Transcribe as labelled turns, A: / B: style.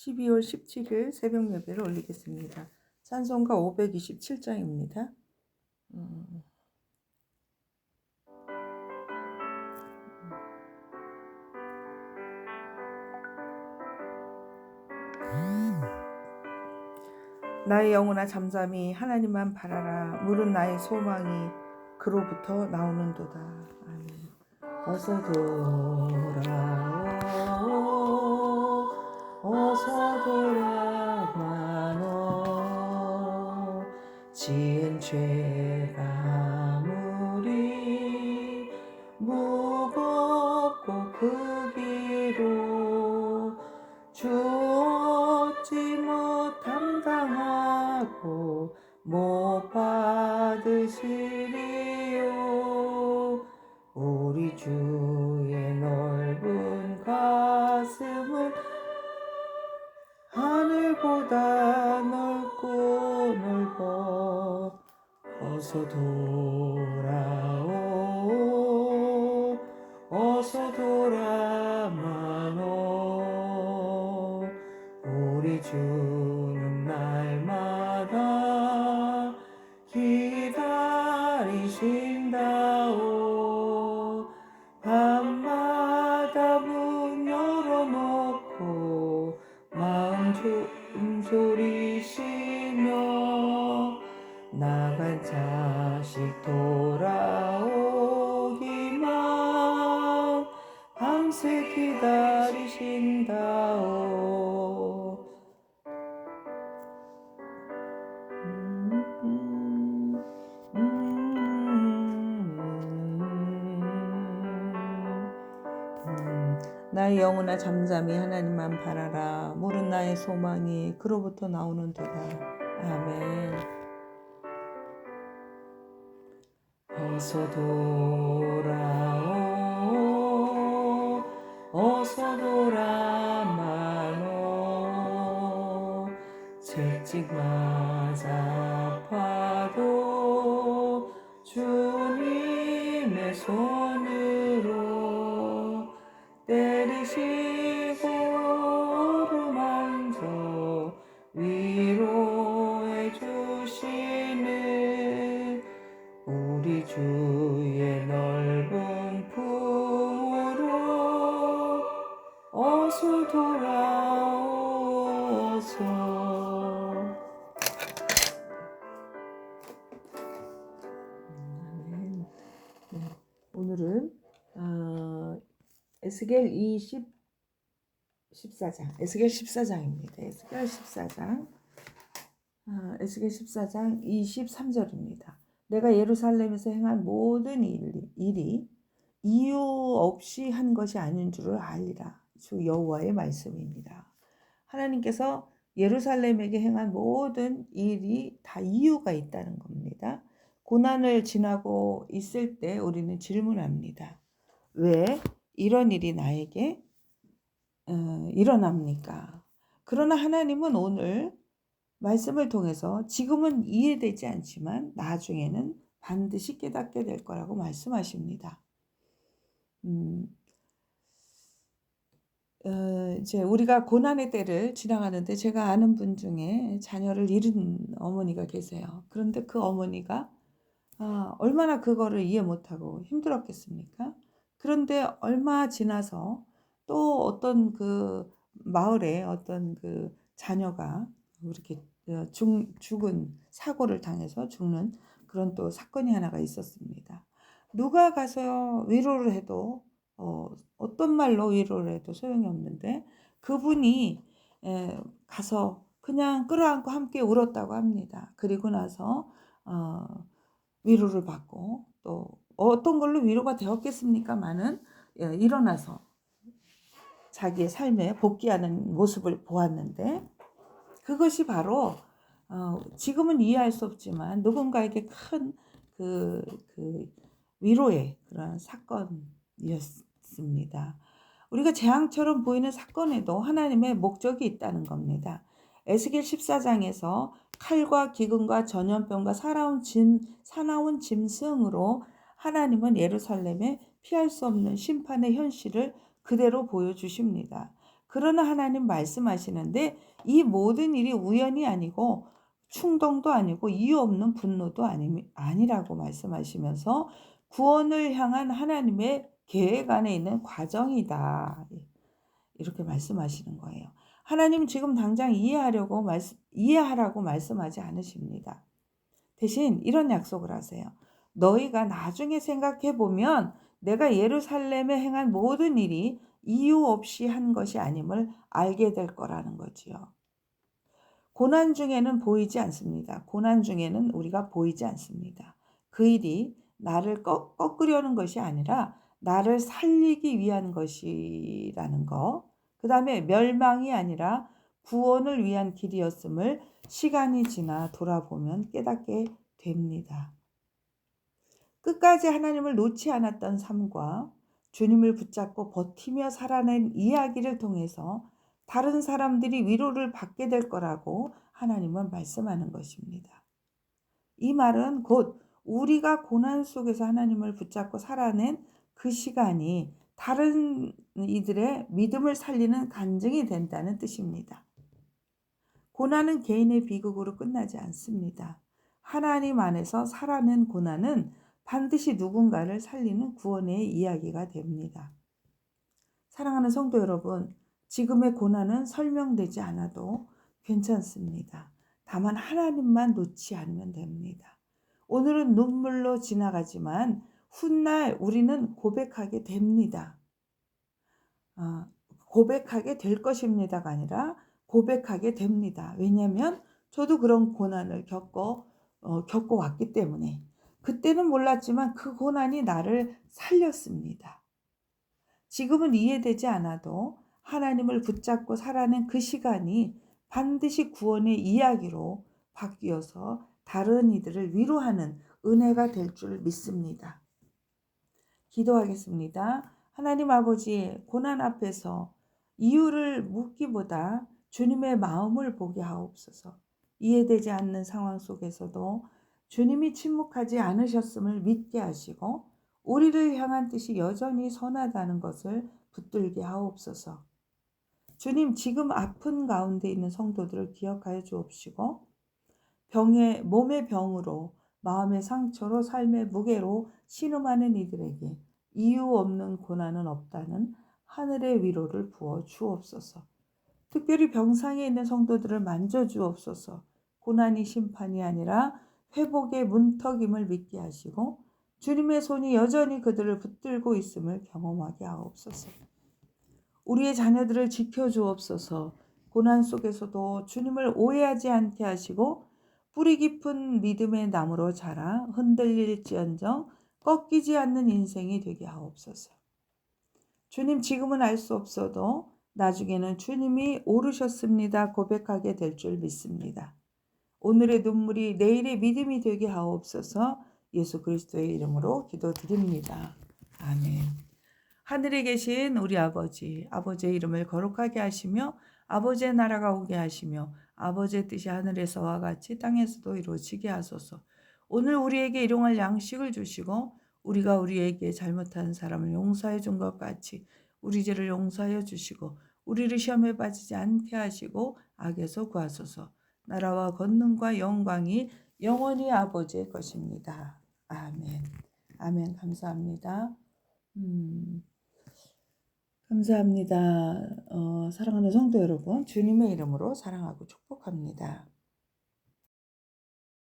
A: 12월 17일 새벽 예배를 올리겠습니다. 찬송가 527장입니다. 음. 나의 영혼아 잠잠히 하나님만 바라라 물은 나의 소망이 그로부터 나오는도다. 아멘. 어서 돌아 어서 돌아마노. 지은 죄가 아무리 무겁고 크기로 주지 못함 당하고 못 받으시 하늘보다 넓고 넓어 어서 돌아오 어서 돌아마노 우리 주 밤새 기다리신다오. 나의 영혼아 잠잠히 하나님만 바라라. 물은 나의 소망이 그로부터 나오는 도다 아멘. 어서 돌아오 어서 돌아마노. 채찍 맞아 파도 주님의 손 오늘은 어, 에스겔 20 14장 에스겔 14장입니다. 에스겔 14장 아, 에스겔 14장 23절입니다. 내가 예루살렘에서 행한 모든 일이, 일이 이유 없이 한 것이 아닌 줄을 알리라. 주 여호와의 말씀입니다. 하나님께서 예루살렘에게 행한 모든 일이 다 이유가 있다는 겁니다. 고난을 지나고 있을 때 우리는 질문합니다. 왜 이런 일이 나에게 어, 일어납니까? 그러나 하나님은 오늘 말씀을 통해서 지금은 이해되지 않지만 나중에는 반드시 깨닫게 될 거라고 말씀하십니다. 음, 어, 이제 우리가 고난의 때를 지나가는데 제가 아는 분 중에 자녀를 잃은 어머니가 계세요. 그런데 그 어머니가 아, 얼마나 그거를 이해 못하고 힘들었겠습니까? 그런데 얼마 지나서 또 어떤 그 마을에 어떤 그 자녀가 이렇게 죽, 죽은 사고를 당해서 죽는 그런 또 사건이 하나가 있었습니다. 누가 가서 위로를 해도 어, 어떤 말로 위로를 해도 소용이 없는데 그분이 에, 가서 그냥 끌어안고 함께 울었다고 합니다. 그리고 나서 어, 위로를 받고 또 어떤 걸로 위로가 되었겠습니까마는 예, 일어나서 자기의 삶에 복귀하는 모습을 보았는데 그것이 바로 어, 지금은 이해할 수 없지만 누군가에게 큰 그 그 위로의 그런 사건이었습니다. 우리가 재앙처럼 보이는 사건에도 하나님의 목적이 있다는 겁니다. 에스겔 14장에서 칼과 기근과 전염병과 사나운 짐 사나운 짐승으로 하나님은 예루살렘에 피할 수 없는 심판의 현실을 그대로 보여주십니다. 그러나 하나님 말씀하시는데 이 모든 일이 우연이 아니고 충동도 아니고 이유 없는 분노도 아니, 아니라고 말씀하시면서 구원을 향한 하나님의 계획 안에 있는 과정이다. 이렇게 말씀하시는 거예요. 하나님 지금 당장 이해하려고 말씀, 이해하라고 말씀하지 않으십니다. 대신 이런 약속을 하세요. 너희가 나중에 생각해 보면 내가 예루살렘에 행한 모든 일이 이유 없이 한 것이 아님을 알게 될 거라는 거지요. 고난 중에는 보이지 않습니다. 고난 중에는 우리가 보이지 않습니다. 그 일이 나를 꺾, 꺾으려는 것이 아니라 나를 살리기 위한 것이라는 거. 그 다음에 멸망이 아니라 구원을 위한 길이었음을 시간이 지나 돌아보면 깨닫게 됩니다. 끝까지 하나님을 놓지 않았던 삶과 주님을 붙잡고 버티며 살아낸 이야기를 통해서 다른 사람들이 위로를 받게 될 거라고 하나님은 말씀하는 것입니다. 이 말은 곧 우리가 고난 속에서 하나님을 붙잡고 살아낸 그 시간이 다른 이들의 믿음을 살리는 간증이 된다는 뜻입니다. 고난은 개인의 비극으로 끝나지 않습니다. 하나님 안에서 살아낸 고난은 반드시 누군가를 살리는 구원의 이야기가 됩니다. 사랑하는 성도 여러분, 지금의 고난은 설명되지 않아도 괜찮습니다. 다만 하나님만 놓지 않으면 됩니다. 오늘은 눈물로 지나가지만 훗날 우리는 고백하게 됩니다. 아, 고백하게 될 것입니다가 아니라 고백하게 됩니다. 왜냐하면 저도 그런 고난을 겪어 어, 겪어왔기 때문에 그때는 몰랐지만 그 고난이 나를 살렸습니다. 지금은 이해되지 않아도 하나님을 붙잡고 살아낸 그 시간이 반드시 구원의 이야기로 바뀌어서 다른 이들을 위로하는 은혜가 될 줄 믿습니다. 기도하겠습니다. 하나님 아버지, 고난 앞에서 이유를 묻기보다 주님의 마음을 보게 하옵소서. 이해되지 않는 상황 속에서도 주님이 침묵하지 않으셨음을 믿게 하시고 우리를 향한 뜻이 여전히 선하다는 것을 붙들게 하옵소서. 주님 지금 아픈 가운데 있는 성도들을 기억하여 주옵시고 병의 몸의 병으로 마음의 상처로 삶의 무게로 신음하는 이들에게 이유 없는 고난은 없다는 하늘의 위로를 부어 주옵소서. 특별히 병상에 있는 성도들을 만져 주옵소서. 고난이 심판이 아니라 회복의 문턱임을 믿게 하시고 주님의 손이 여전히 그들을 붙들고 있음을 경험하게 하옵소서. 우리의 자녀들을 지켜 주옵소서. 고난 속에서도 주님을 오해하지 않게 하시고 뿌리 깊은 믿음의 나무로 자라 흔들릴지언정 꺾이지 않는 인생이 되게 하옵소서. 주님 지금은 알 수 없어도 나중에는 주님이 오르셨습니다 고백하게 될 줄 믿습니다. 오늘의 눈물이 내일의 믿음이 되게 하옵소서 예수 그리스도의 이름으로 기도드립니다. 아멘. 하늘에 계신 우리 아버지, 아버지의 이름을 거룩하게 하시며 아버지의 나라가 오게 하시며 아버지의 뜻이 하늘에서와 같이 땅에서도 이루어지게 하소서. 오늘 우리에게 일용할 양식을 주시고 우리가 우리에게 잘못한 사람을 용서해 준 것 같이 우리 죄를 용서하여 주시고 우리를 시험에 빠지지 않게 하시고 악에서 구하소서. 나라와 권능과 영광이 영원히 아버지의 것입니다. 아멘. 아멘. 감사합니다. 음, 감사합니다. 어, 사랑하는 성도 여러분, 주님의 이름으로 사랑하고 축복합니다.